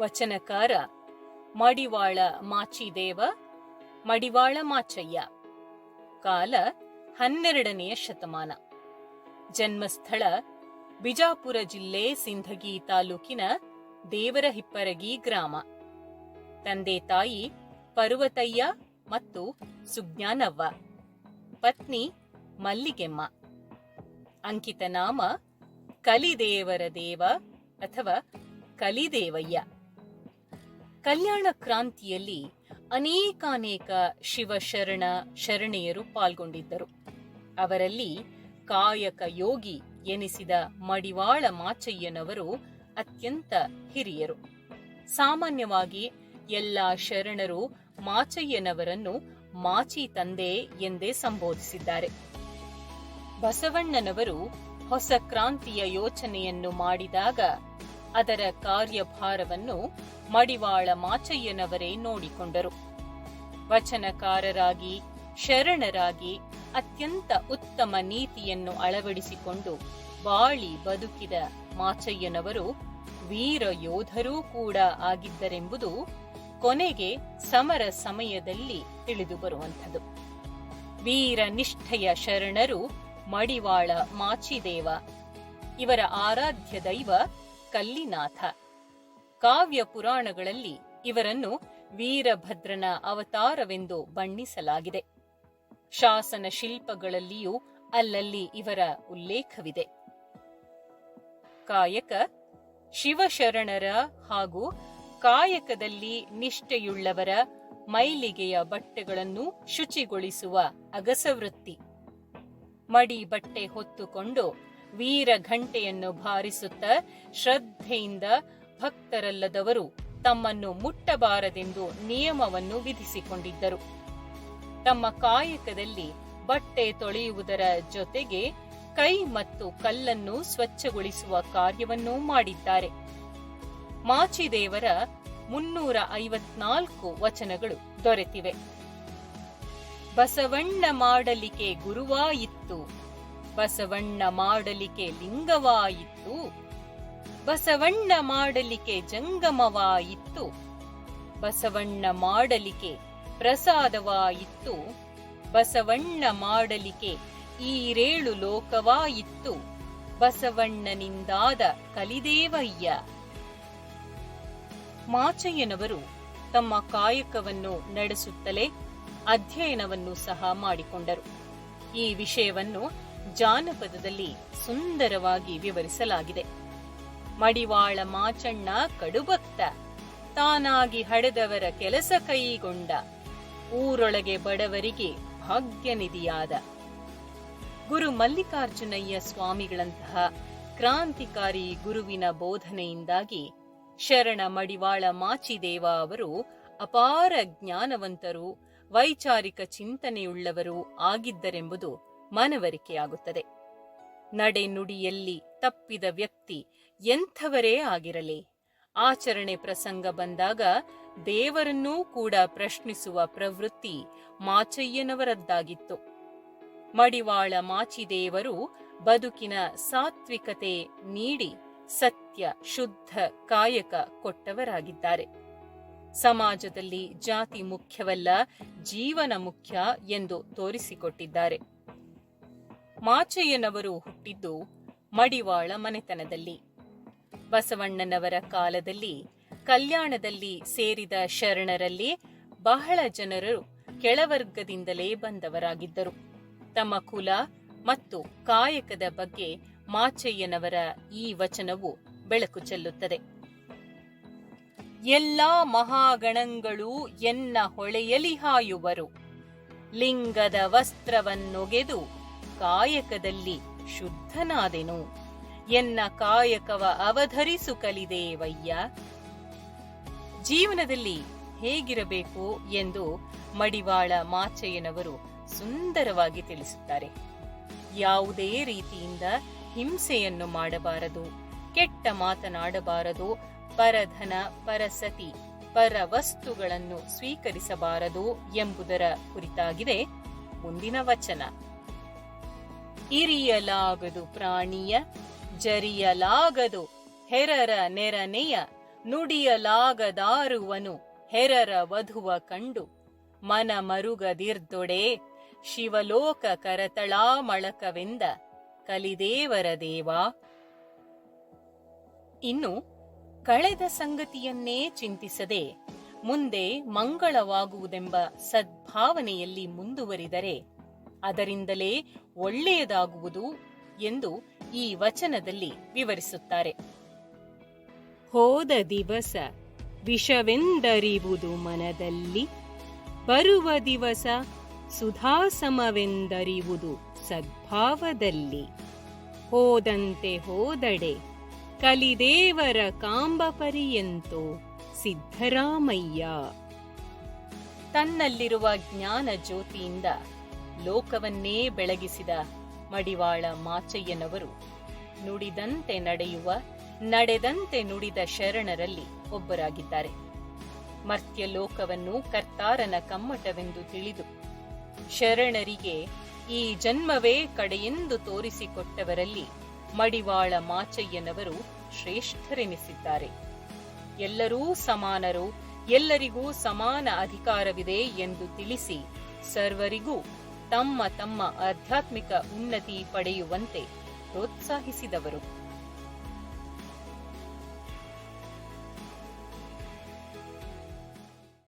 ವಚನಕಾರ, ಮಡಿವಾಳ ಮಾಚಿದೇವ, ಮಡಿವಾಳ ಮಾಚಯ್ಯ. ಕಾಲ ಹನ್ನೆರಡನೆಯ ಶತಮಾನ. ಜನ್ಮಸ್ಥಳ ಬಿಜಾಪುರ ಜಿಲ್ಲೆ ಸಿಂಧಗಿ ತಾಲೂಕಿನ ದೇವರಹಿಪ್ಪರಗಿ ಗ್ರಾಮ. ತಂದೆ ತಾಯಿ ಪರ್ವತಯ್ಯ ಮತ್ತು ಸುಜ್ಞಾನವ್ವ. ಪತ್ನಿ ಮಲ್ಲಿಗೆಮ್ಮ. ಅಂಕಿತ ನಾಮ ಕಲಿದೇವರ ದೇವ ಅಥವಾ ಕಲಿದೇವಯ್ಯ. ಕಲ್ಯಾಣ ಕ್ರಾಂತಿಯಲ್ಲಿ ಅನೇಕಾನೇಕ ಶಿವಶರಣ ಶರಣೆಯರು ಪಾಲ್ಗೊಂಡಿದ್ದರು. ಅವರಲ್ಲಿ ಕಾಯಕ ಯೋಗಿ ಎನಿಸಿದ ಮಡಿವಾಳ ಮಾಚಯ್ಯನವರು ಅತ್ಯಂತ ಹಿರಿಯರು. ಸಾಮಾನ್ಯವಾಗಿ ಎಲ್ಲ ಶರಣರು ಮಾಚಯ್ಯನವರನ್ನು ಮಾಚಿ ತಂದೆ ಎಂದೇ ಸಂಬೋಧಿಸಿದ್ದಾರೆ. ಬಸವಣ್ಣನವರು ಹೊಸ ಕ್ರಾಂತಿಯ ಯೋಚನೆಯನ್ನು ಮಾಡಿದಾಗ ಅದರ ಕಾರ್ಯಭಾರವನ್ನು ಮಡಿವಾಳ ಮಾಚಯ್ಯನವರೇ ನೋಡಿಕೊಂಡರು. ವಚನಕಾರರಾಗಿ, ಶರಣರಾಗಿ ಅತ್ಯಂತ ಉತ್ತಮ ನೀತಿಯನ್ನು ಅಳವಡಿಸಿಕೊಂಡು ಬಾಳಿ ಬದುಕಿದ ಮಾಚಯ್ಯನವರು ವೀರ ಯೋಧರೂ ಕೂಡ ಆಗಿದ್ದರೆಂಬುದು ಕೊನೆಗೆ ಸಮರ ಸಮಯದಲ್ಲಿ ತಿಳಿದು ಬರುವಂಥದ್ದು. ವೀರ ನಿಷ್ಠೆಯ ಶರಣರು ಮಡಿವಾಳ ಮಾಚಿದೇವ, ಇವರ ಆರಾಧ್ಯ ದೈವ ಕಲ್ಲಿನಾಥ. ಕಾವ್ಯ ಪುರಾಣಗಳಲ್ಲಿ ಇವರನ್ನು ವೀರಭದ್ರನ ಅವತಾರವೆಂದು ಬಣ್ಣಿಸಲಾಗಿದೆ. ಶಾಸನ ಶಿಲ್ಪಗಳಲ್ಲಿಯೂ ಅಲ್ಲಲ್ಲಿ ಇವರ ಉಲ್ಲೇಖವಿದೆ. ಕಾಯಕ ಶಿವಶರಣರ ಹಾಗೂ ಕಾಯಕದಲ್ಲಿ ನಿಷ್ಠೆಯುಳ್ಳವರ ಮೈಲಿಗೆಯ ಬಟ್ಟೆಗಳನ್ನು ಶುಚಿಗೊಳಿಸುವ ಅಗಸವೃತ್ತಿ. ಮಡಿ ಬಟ್ಟೆ ಹೊತ್ತುಕೊಂಡು ವೀರ ಘಂಟೆಯನ್ನು ಭಾರಿಸುತ್ತ ಶ್ರದ್ಧೆಯಿಂದ ಭಕ್ತರಲ್ಲದವರು ತಮ್ಮನ್ನು ಮುಟ್ಟಬಾರದೆಂದು ನಿಯಮವನ್ನು ವಿಧಿಸಿಕೊಂಡಿದ್ದರು. ತಮ್ಮ ಕಾಯಕದಲ್ಲಿ ಬಟ್ಟೆ ತೊಳೆಯುವುದರ ಜೊತೆಗೆ ಕೈ ಮತ್ತು ಕಲ್ಲನ್ನು ಸ್ವಚ್ಛಗೊಳಿಸುವ ಕಾರ್ಯವನ್ನು ಮಾಡಿದ್ದಾರೆ. ಮಾಚಿದೇವರ ಮುನ್ನೂರ ಐವತ್ನಾಲ್ಕು ವಚನಗಳು ದೊರೆತಿವೆ. ಬಸವಣ್ಣ ಮಾಡಲಿಕೆ ಗುರುವಾಯಿತ್ತು. ಬಸವಣ್ಣ ಮಾಡಲಿಕೆ ಲಿಂಗವಾಯಿತು. ಬಸವಣ್ಣ ಮಾಡಲಿಕೆ ಜಂಗಮವಾಯಿತು. ಬಸವಣ್ಣ ಮಾಡಲಿಕೆ ಪ್ರಸಾದವಾಯಿತು. ಬಸವಣ್ಣ ಮಾಡಲಿಕೆ ಈರೇಳು ಲೋಕವಾಯಿತು. ಬಸವಣ್ಣನಿಂದಾದ ಕಲಿದೇವಯ್ಯ. ಮಾಚಯ್ಯನವರು ತಮ್ಮ ಕಾಯಕವನ್ನು ನಡೆಸುತ್ತಲೇ ಅಧ್ಯಯನವನ್ನು ಸಹ ಮಾಡಿಕೊಂಡರು. ಈ ವಿಷಯವನ್ನು ಜಾನಪದದಲ್ಲಿ ಸುಂದರವಾಗಿ ವಿವರಿಸಲಾಗಿದೆ. ಮಡಿವಾಳ ಮಾಚಣ್ಣ ಕಡುಭಕ್ತ ತಾನಾಗಿ ಹಡೆದವರ ಕೆಲಸ ಕೈಗೊಂಡ, ಊರೊಳಗೆ ಬಡವರಿಗೆ ಭಾಗ್ಯನಿಧಿಯಾದ. ಗುರು ಮಲ್ಲಿಕಾರ್ಜುನಯ್ಯ ಸ್ವಾಮಿಗಳಂತಹ ಕ್ರಾಂತಿಕಾರಿ ಗುರುವಿನ ಬೋಧನೆಯಿಂದಾಗಿ ಶರಣ ಮಡಿವಾಳ ಮಾಚಿದೇವ ಅವರು ಅಪಾರ ಜ್ಞಾನವಂತರು, ವೈಚಾರಿಕ ಚಿಂತನೆಯುಳ್ಳವರು ಆಗಿದ್ದರೆಂಬುದು ಮನವರಿಕೆಯಾಗುತ್ತದೆ. ನಡೆನುಡಿಯಲ್ಲಿ ತಪ್ಪಿದ ವ್ಯಕ್ತಿ ಎಂಥವರೇ ಆಗಿರಲಿ. ಆಚರಣೆ ಪ್ರಸಂಗ ಬಂದಾಗ ದೇವರನ್ನೂ ಕೂಡ ಪ್ರಶ್ನಿಸುವ ಪ್ರವೃತ್ತಿ ಮಾಚಯ್ಯನವರದ್ದಾಗಿತ್ತು. ಮಡಿವಾಳ ಮಾಚಿದೇವರು ಬದುಕಿನ ಸಾತ್ವಿಕತೆ ನೀಡಿ ಸತ್ಯ, ಶುದ್ಧ, ಕಾಯಕ ಕೊಟ್ಟವರಾಗಿದ್ದಾರೆ. ಸಮಾಜದಲ್ಲಿ ಜಾತಿ ಮುಖ್ಯವಲ್ಲ, ಜೀವನ ಮುಖ್ಯ ಎಂದು ತೋರಿಸಿಕೊಟ್ಟಿದ್ದಾರೆ. ಮಾಚಯ್ಯನವರು ಹುಟ್ಟಿದ್ದು ಮಡಿವಾಳ ಮನೆತನದಲ್ಲಿ. ಬಸವಣ್ಣನವರ ಕಾಲದಲ್ಲಿ ಕಲ್ಯಾಣದಲ್ಲಿ ಸೇರಿದ ಶರಣರಲ್ಲಿ ಬಹಳ ಜನರು ಕೆಳವರ್ಗದಿಂದಲೇ ಬಂದವರಾಗಿದ್ದರು. ತಮ್ಮ ಕುಲ ಮತ್ತು ಕಾಯಕದ ಬಗ್ಗೆ ಮಾಚಯ್ಯನವರ ಈ ವಚನವು ಬೆಳಕು ಚೆಲ್ಲುತ್ತದೆ. ಎಲ್ಲಾ ಮಹಾಗಣಗಳು ಎನ್ನ ಹೊಳೆಯಲಿ ಹಾಯುವರು. ಲಿಂಗದ ವಸ್ತ್ರವನ್ನೊಗೆದು ಕಾಯಕದಲ್ಲಿ ಶುದ್ಧನಾದೆನು. ಎನ್ನ ಕಾಯಕವ ಅವಧರಿಸು ಕಲಿದೇವಯ್ಯ ಜೀವನದಲ್ಲಿ ಹೇಗಿರಬೇಕು ಎಂದು ಮಡಿವಾಳ ಮಾಚಯ್ಯನವರು ಸುಂದರವಾಗಿ ತಿಳಿಸುತ್ತಾರೆ. ಯಾವುದೇ ರೀತಿಯಿಂದ ಹಿಂಸೆಯನ್ನು ಮಾಡಬಾರದು. ಕೆಟ್ಟ ಮಾತನಾಡಬಾರದು. ಪರಧನ, ಪರಸತಿ ಪರ ವಸ್ತುಗಳನ್ನು ಸ್ವೀಕರಿಸಬಾರದು ಎಂಬುದರ ಕುರಿತಾಗಿದೆ ಮುಂದಿನ ವಚನ. ಇರಿಯಲಾಗದು ಪ್ರಾಣಿಯ, ಜರಿಯಲಾಗದು ಹೆರರ ನೆರನೆಯ, ನುಡಿಯಲಾಗದಾರುವನು ಹೆರರ ವಧುವ ಕಂಡು ಮನ ಮರುಗದಿರ್ದೊಡೆ ಶಿವಲೋಕ ಕರತಳಾಮಳಕವೆಂದ ಕಲಿದೇವರ ದೇವಾ. ಇನ್ನು ಕಳೆದ ಸಂಗತಿಯನ್ನೇ ಚಿಂತಿಸದೆ ಮುಂದೆ ಮಂಗಳವಾಗುವುದೆಂಬ ಸದ್ಭಾವನೆಯಲ್ಲಿ ಮುಂದುವರಿದರೆ ಅದರಿಂದಲೇ ಒಳ್ಳೆಯದಾಗುವುದು ಎಂದು ಈ ವಚನದಲ್ಲಿ ವಿವರಿಸುತ್ತಾರೆ. ಹೋದ ದಿವಸ ವಿಷವೆಂದರಿವುದು ಮನದಲ್ಲಿ, ಬರುವ ದಿವಸ ಸುಧಾಸಮವೆಂದರಿವುದು ಸದ್ಭಾವದಲ್ಲಿ. ಹೋದಂತೆ ಹೋದಡೆ ಕಲಿದೇವರ ಕಾಂಬಪರಿಯಂತೋ ಸಿದ್ಧರಾಮಯ್ಯ. ತನ್ನಲ್ಲಿರುವ ಜ್ಞಾನ ಜ್ಯೋತಿಯಿಂದ ಲೋಕವನ್ನೇ ಬೆಳಗಿಸಿದ ಮಡಿವಾಳ ಮಾಚಯ್ಯನವರು, ನುಡಿದಂತೆ ನಡೆಯುವ, ನಡೆದಂತೆ ನುಡಿದ ಶರಣರಲ್ಲಿ ಒಬ್ಬರಾಗಿದ್ದಾರೆ. ಮರ್ತ್ಯ ಲೋಕವನ್ನು ಕರ್ತಾರನ ಕಮ್ಮಟವೆಂದು ತಿಳಿದು ಶರಣರಿಗೆ ಈ ಜನ್ಮವೇ ಕಡೆಯೆಂದು ತೋರಿಸಿಕೊಟ್ಟವರಲ್ಲಿ ಮಡಿವಾಳ ಮಾಚಯ್ಯನವರು ಶ್ರೇಷ್ಠರೆನಿಸಿದ್ದಾರೆ. ಎಲ್ಲರೂ ಸಮಾನರು, ಎಲ್ಲರಿಗೂ ಸಮಾನ ಅಧಿಕಾರವಿದೆ ಎಂದು ತಿಳಿಸಿ ಸರ್ವರಿಗೂ ತಮ್ಮ ತಮ್ಮ ಆಧ್ಯಾತ್ಮಿಕ ಉನ್ನತಿ ಪಡೆಯುವಂತೆ ಪ್ರೋತ್ಸಾಹಿಸಿದವರು.